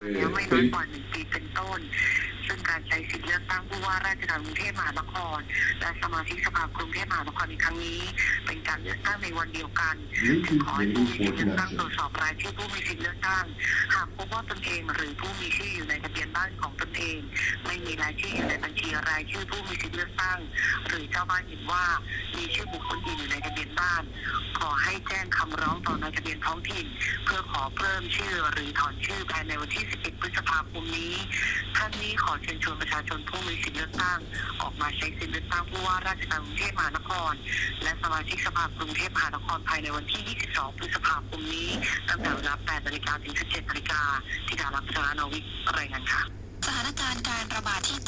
แล้วไม่น้อยกว่าหนึ่งปีเป็นต้น ซึ่งการใช้สิทธิเลือกตั้งผู้ว่าราชการกรุงเทพมหานคร และสมาชิกสภากรุงเทพมหานครในครั้งนี้ เป็นการเลือกตั้งในวันเดียวกันจึงขอให้ผู้มีสิทธิเลือกตั้งตรวจสอบรายชื่อผู้มีสิทธิเลือกตั้ง หากพบว่าตนเองหรือผู้มีชื่ออยู่ในทะเบียนบ้านของตนเอง ไม่มีรายชื่ออยู่ในบัญชีรายชื่อผู้มีสิทธิเลือกตั้ง หรือเจ้าบ้านเห็นว่ามีชื่อบุคคลอื่นอยู่ในทะเบียนบ้าน ขอให้แจ้งคำร้องต่อนายทะเบียนท้องถิ่น เพื่อขอเพิ่มชื่อหรือถอนชื่อภายในวันที่ 11 พฤษภาคมนี้ท่านนี้ขอเชิญชวนประชาชนผู้มีสิทธิเลือกตั้ง ออกมาใช้สิทธิเลือกตั้งผู้ว่าราชการกรุงเทพมหานคร และสมาชิกสภากรุงเทพมหานครภายในวันที่ 22 พฤษภาคมนี้ตั้งแต่เวลา8นาฬิกาถึง 17นาฬิกาที่ดารักษานวิกรายงานค่ะ สถานการณ์การระบาดที่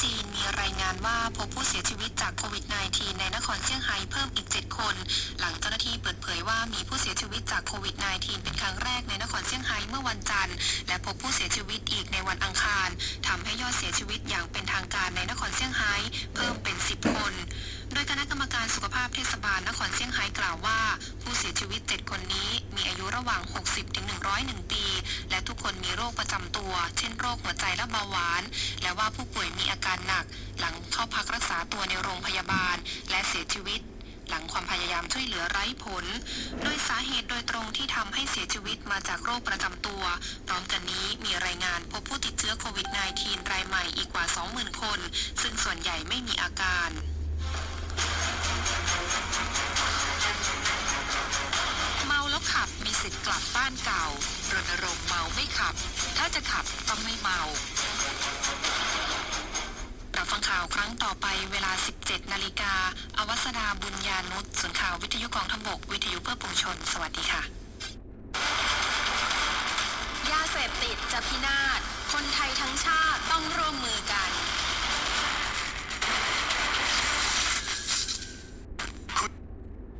ว่าพบผู้เสียชีวิตจากโควิด -19 ในนครเซี่ยงไฮ้เพิ่มอีก 7 คน หลังเจ้าหน้าที่เปิดเผยว่ามีผู้เสียชีวิตจากโควิด -19 เป็นครั้งแรกในนครเซี่ยงไฮ้เมื่อวันจันทร์ และพบผู้เสียชีวิตอีกในวันอังคารทำให้ยอดเสียชีวิตอย่างเป็นทางการในนครเซี่ยงไฮ้เพิ่มเป็น 10 คน โดยคณะกรรมการสุขภาพเทศบาลนครเซี่ยงไฮ้กล่าวว่า ผู้เสียชีวิต 7 คนนี้มีอายุระหว่าง 60 คนมีโรคประจำตัว เช่นโรคหัวใจและเบาหวาน และว่าผู้ป่วยมีอาการหนัก หลังเข้าพักรักษาตัวในโรงพยาบาล และเสียชีวิต หลังความพยายามช่วยเหลือไร้ผล โดยสาเหตุโดยตรงที่ทำให้เสียชีวิตมาจากโรคประจำตัว พร้อมกันนี้มีรายงานพบผู้ติดเชื้อโควิด -19 รายใหม่อีกกว่า 20,000 คน ซึ่งส่วนใหญ่ไม่มีอาการ สิทธิ์กลับบ้านเก่ารณรงค์เมาไม่ขับ ถ้าจะขับต้องไม่เมารับฟังข่าวครั้งต่อไปเวลา 17 นาฬิกา อวัสดาบุญญานุชศูนข่าววิทยุกองทัพบก วิทยุเพื่อปวงชน สวัสดีค่ะ ยาเสพติดจะพินาศ คนไทยทั้งชาติต้องร่วมมือกัน